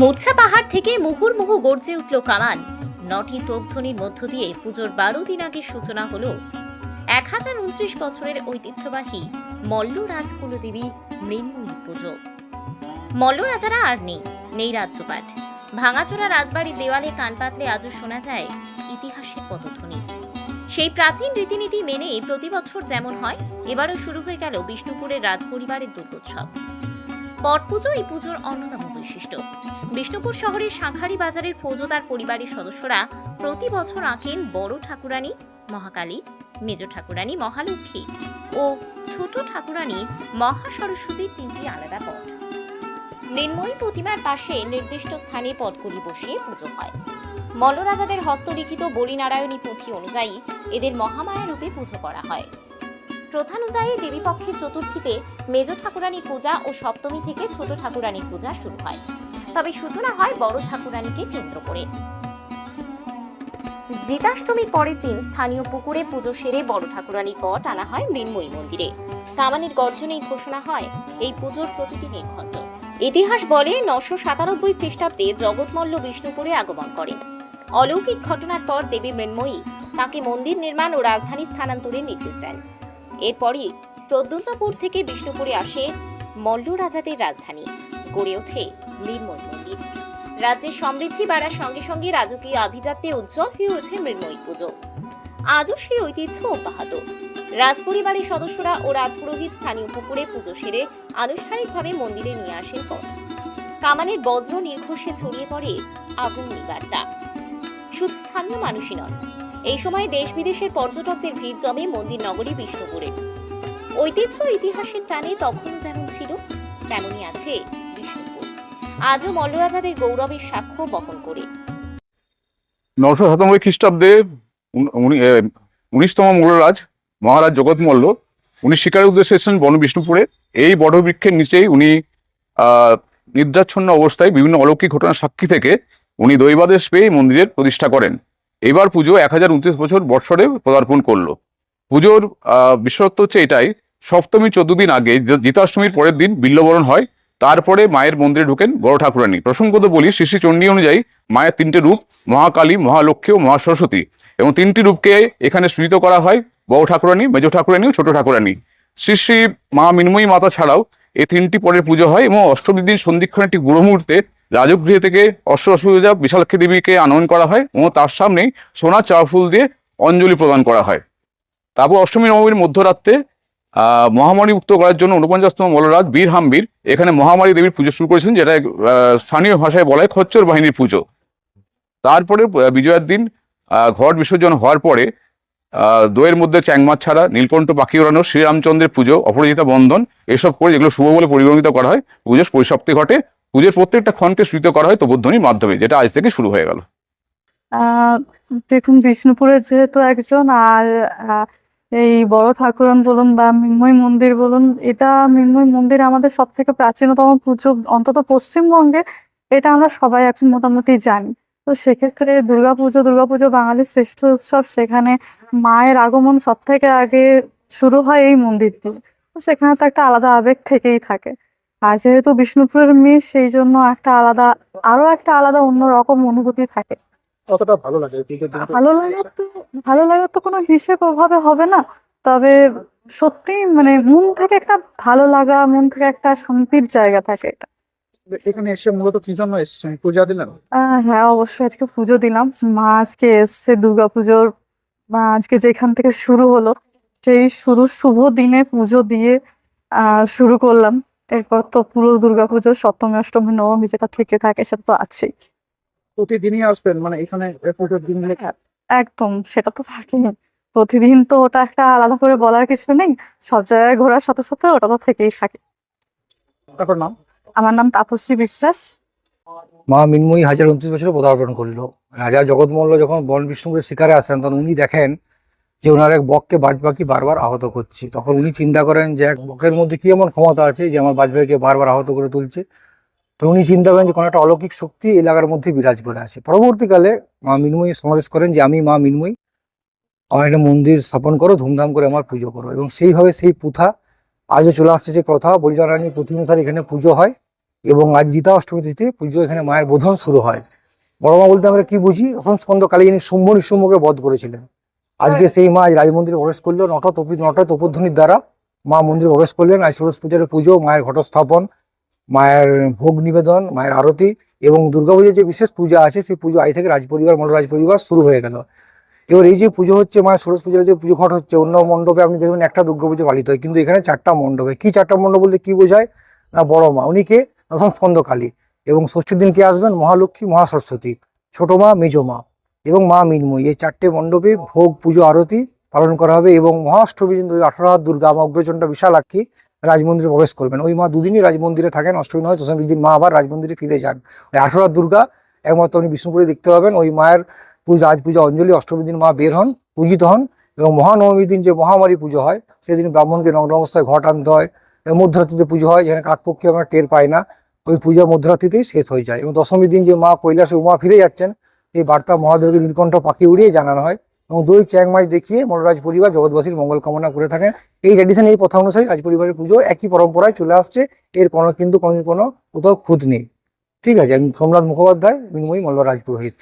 মূর্ছা পাহাড় থেকে মুহুর্মুহু গর্জে উঠল কামান। নটি তোপধ্বনির মধ্য দিয়ে পুজোর বারো দিন আগে সূচনা হলো। এক হাজার উনত্রিশ বছরের ঐতিহ্যবাহী মল্ল রাজকুলদেবী মৃন্ময়ী পুজো। মল্ল রাজারা আর নেই নেই রাজ্যপাঠ ভাঙাচোরা রাজবাড়ির দেওয়ালে কান পাতলে আজও শোনা যায় ইতিহাসের পদধ্বনি। সেই প্রাচীন রীতিনীতি মেনে প্রতি বছর যেমন হয়, এবারও শুরু হয়ে গেল বিষ্ণুপুরের রাজপরিবারের দুর্গোৎসব। পট পুজো এই পুজোর অন্যতম বৈশিষ্ট্য। বিষ্ণুপুর শহরের শাঁখারি বাজারের ফৌজদার পরিবারের সদস্যরা প্রতি বছর আঁকেন বড় ঠাকুরানী মহাকালী, মেজ ঠাকুরানী মহালক্ষ্মী ও ছোট ঠাকুরানী মহা সরস্বতীর তিনটি আলাদা পট মৃন্ময়ী প্রতিমার পাশে নির্দিষ্ট স্থানে পটগুলি বসিয়ে পুজো হয়। মল্লরাজাদের হস্তলিখিত বলিনারায়ণী পুঁথি অনুযায়ী এদের মহামায়া রূপে পুজো করা হয়। প্রথানুযায়ী দেবীপক্ষের চতুর্থীতে মেজ ঠাকুরানী পূজা ও সপ্তমী থেকে ছোট ঠাকুরানীর পূজা শুরু হয়। তবে সূচনা হয় বড় ঠাকুরানীকে কেন্দ্র করে। জিতাষ্টমীর পরের দিন স্থানীয় পুকুরে পুজো সেরে বড় ঠাকুরানীর পট আনা হয় মৃন্ময়ী মন্দিরে। কামানের গর্জনেই ঘোষণা হয়, এই পুজোর প্রতিটি ঘণ্ট ইতিহাস বলে নশো সাতানব্বই খ্রিস্টাব্দে জগৎমল্ল বিষ্ণুপুরে আগমন করেন অলৌকিক ঘটনার পর দেবী মৃন্ময়ী তাকে মন্দির নির্মাণ ও রাজধানী স্থানান্তরের নির্দেশ দেন। এরপরই প্রদ্যুন্নপুর থেকে বিষ্ণুপুরে আসে মল্ল রাজাদের রাজধানী। গড়ে ওঠে মৃন্ময়ী মন্দির রাজ্যের সমৃদ্ধি বাড়ার সঙ্গে সঙ্গে রাজকীয় আভিজাত্যে উজ্জ্বল হয়ে ওঠে মৃন্ময়ী পুজো। আজও সেই ঐতিহ্য অব্যাহত। রাজপরিবারের সদস্যরা ও রাজপুরোহিত স্থানীয় পুকুরে পুজো সেরে আনুষ্ঠানিকভাবে মন্দিরে নিয়ে আসেন পথ। কামানের বজ্র নির্ঘোষে ছড়িয়ে পড়ে আগুন বার্তা শুধু স্থানীয় মানুষই নন এই সময় দেশ বিদেশের পর্যটকদের ভিড় জমে মন্দির নগরী বিষ্ণুপুরে। ঐতিহ্য ইতিহাসের টানে তখন যেমন ছিল, তেমনই আছে বিষ্ণুপুর। আজও মল্লরাজাদের গৌরবের সাক্ষ্য বহন করে। নশো সাতানব্বই খ্রিস্টাব্দে উনিশতম মূলরাজ মহারাজ জগৎ মল্ল, উনি শিকারের উদ্দেশ্যে এসেছিলেন বন বিষ্ণুপুরে। এই বটবৃক্ষের নিচেই উনি নিদ্রাচ্ছন্ন অবস্থায় বিভিন্ন অলৌকিক ঘটনার সাক্ষী থেকে উনি দৈবাদেশ পেয়ে মন্দিরের প্রতিষ্ঠা করেন। এবার পুজো এক হাজার উনত্রিশ বছর বৎসরে পদার্পণ করল। পুজোর বিশেষত্ব হচ্ছে এটাই, সপ্তমী চোদ্দ দিন আগে জিতাষ্টমীর পরের দিন বিল্লবরণ হয়, তারপরে মায়ের মন্দিরে ঢোকেন বড় ঠাকুরানী প্রসঙ্গত বলি শ্রী চণ্ডী অনুযায়ী মায়ের তিনটে রূপ, মহাকালী, মহালক্ষ্মী ও মহাসরস্বতী এবং তিনটি রূপকে এখানে সূচিত করা হয় বড় ঠাকুরানী মেজ ঠাকুরানী ও ছোট ঠাকুরানী শ্রী মা মিনময়ী মাতা ছাড়াও এই তিনটি পরের পুজো হয় এবং অষ্টমীর দিন সন্ধিক্ষণ একটি মুহূর্তে রাজগৃহ থেকে অষ্ট অসুবিধা বিশালক্ষী দেবীকে আনয়ন করা হয় এবং তার সামনেই সোনার চার ফুল দিয়ে অঞ্জলি প্রদান করা হয়। তারপর অষ্টমী নবমীর মধ্যরাত্রে মহামারী মুক্ত করার জন্য উনপঞ্চাশতম মলরাজ বীর হামবীর এখানে মহামারী দেবীর পুজো শুরু করেছেন যেটা স্থানীয় ভাষায় বলা হয় খচ্চর বাহিনীর পুজো। তারপরে বিজয়ার দিন ঘট বিসর্জন হওয়ার পরে আহ, দইয়ের মধ্যে চ্যাংমাছ ছাড়া নীলকণ্ঠ পাখি ওড়ানো শ্রীরামচন্দ্রের পুজো অপরাজিতা বন্ধন এসব করে যেগুলো শুভ বলে পরিগণিত করা হয় পুজোর পরিসমাপ্তি ঘটে। পুজোর প্রত্যেকটা ক্ষণকে শ্রুত করা হয় তবোধ্বনির মাধ্যমে, যেটা আজ থেকে শুরু হয়ে গেল। দেখুন বিষ্ণুপুরের যেহেতু একজন, আর এই বড় ঠাকুরন বলুন বা মৃন্ময় মন্দির বলুন, এটা মৃন্ময় মন্দির আমাদের সব থেকে প্রাচীনতম পুজো, অন্তত পশ্চিমবঙ্গে, এটা আমরা সবাই এখন মোটামুটি জানি। তো সেক্ষেত্রে দুর্গাপুজো দুর্গাপুজো বাঙালির শ্রেষ্ঠ উৎসব, সেখানে মায়ের আগমন সব থেকে আগে শুরু হয় এই মন্দির দিয়ে তো সেখানে তো একটা আলাদা আবেগ থেকেই থাকে। আর যেহেতু বিষ্ণুপুরের মেয়ে সেই জন্য একটা আলাদা আরও একটা আলাদা অন্যরকম অনুভূতি থাকে। কতটা ভালো লাগে ভালো লাগার তো ভালো লাগার তো কোনো হিসেব ওভাবে হবে না। তবে সত্যি মানে মন থেকে একটা ভালো লাগা মন থেকে একটা শান্তির জায়গা থাকে এটা। এখানে এসে মূলত কি জন্য এসেছেন? পূজা দিলেন? হ্যাঁ অবশ্যই আজকে পুজো দিলাম। মা আজকে এসছে দুর্গা পুজোর মা আজকে যেখান থেকে শুরু হলো সেই শুরু শুভ দিনে পুজো দিয়ে আহ শুরু করলাম। এরপর তো পুরো দুর্গা পুজো সপ্তমী অষ্টমী নবমী যেটা থেকে থাকে সেটা তো আছেই। প্রতিদিনই আসবেন? মানে এখানে পুজোর দিন একদম সেটা তো থাকেই। প্রতিদিন তো ওটা একটা আলাদা করে বলার কিছু নেই। সব জায়গায় ঘোরার সাথে সাথে ওটা তো থেকেই থাকে। তারপর নাম? আমার নাম তাপসী বিশ্বাস। মা মিনময়ী হাজার উনত্রিশ বছরে পদার্পণ করল। রাজা জগৎমল্ল যখন বন বিষ্ণুপুরের শিকারে আসেন তখন উনি দেখেন যে ওনার এক বককে বাজ পাখি বারবার আহত করছে। তখন উনি চিন্তা করেন যে এক বকের মধ্যে কি এমন ক্ষমতা আছে যে আমার বাজ বারবার আহত করে তুলছে? তো উনি চিন্তা করেন যে কোনো একটা অলৌকিক শক্তি এলাকার মধ্যে বিরাজ করে আছে। পরবর্তীকালে মা মিনময়ী সমাদেশ করেন যে, আমি মা মিনময়ী, আমার একটা মন্দির স্থাপন করো, ধুমধাম করে আমার পুজো করো। এবং সেইভাবে সেই প্রথা আজও চলে আসছে যে প্রথা বলিদান রানীর এখানে পুজো হয় এবং আজ গীতা অষ্টমী তিথিতে পুজো এখানে মায়ের বোধন শুরু হয়। বড় মা বলতে আমরা কি বুঝি? অসম স্কন্দ কালী যিনি শুম্ভ নিশুম্ভকে বধ করেছিলেন। আজকে সেই মা আজ রাজমন্দিরে প্রবেশ করল নটা তপি নটা তপধ্বনির দ্বারা। মা মন্দিরে প্রবেশ করলেন আজ ষোড়শ পূজার পুজো মায়ের ঘটস্থাপন মায়ের ভোগ নিবেদন মায়ের আরতি এবং দুর্গাপুজোর যে বিশেষ পূজা আছে সেই পুজো আজ থেকে রাজপরিবার মল্ল রাজপরিবার শুরু হয়ে গেল। এবার এই যে পুজো হচ্ছে মায়ের ষোড়শ পূজার যে পুজো ঘট হচ্ছে অন্য মণ্ডপে আপনি দেখবেন একটা দুর্গাপুজো পালিত হয় কিন্তু এখানে চারটা মণ্ডপে। কি চারটা মণ্ডপ বলতে কি বোঝায়? না বড় মা। উনি কে? প্রথম স্কন্দ এবং ষষ্ঠীর দিন কে আসবেন? মহালক্ষ্মী মহাসরস্বতী। ছোট মা মেজ মা। এবং মা মিনময়ী। এই চারটে মণ্ডপে ভোগ, পুজো, আরতি পালন করা হবে এবং মহাষ্টমী দিন আঠারো হাত দুর্গা মা অগ্রচণ্ডা বিশালাক্ষী রাজমন্দিরে প্রবেশ করবেন। ওই মা দুদিনই রাজমন্দিরে থাকেন, অষ্টমী নয় দশমীর দিন মা আবার রাজমন্দিরে ফিরে যান। ওই আঠারো হাত দুর্গা একমাত্র আপনি বিষ্ণুপুরে দেখতে পাবেন। ওই মায়ের পুজো, আজ পূজা অঞ্জলি, অষ্টমীর দিন মা বের হন, পূজিত হন এবং মহানবমীর দিন যে মহামারী পুজো হয়, সেদিন ব্রাহ্মণকে নগ্ন অবস্থায় ঘট আনতে হয় এবং মধ্যরাত্রিতে পুজো হয়, যেখানে কাকপক্ষে আমরা টের পাই না। ওই পূজা মধ্যরাত্রিতেই শেষ হয়ে যায় এবং দশমীর দিন যে মা কৈলাসে উমা ফিরে যাচ্ছেন এই বার্তা মহাদেবকে নীলকণ্ঠ পাখি উড়িয়ে জানানো হয় এবং দুই চ্যাং মাছ দেখিয়ে মনোরাজ পরিবার জগৎবাসীর মঙ্গল কামনা করে থাকেন। এই ট্র্যাডিশন এই প্রথা অনুসারে রাজ পরিবারের পুজো একই পরম্পরায় চলে আসছে। এর কোনো কিন্তু কোনো কোনো কোথাও খুঁত নেই। ঠিক আছে, আমি সোমনাথ মুখোপাধ্যায়, বিনময়ী মল্লরাজ রাজপুরোহিত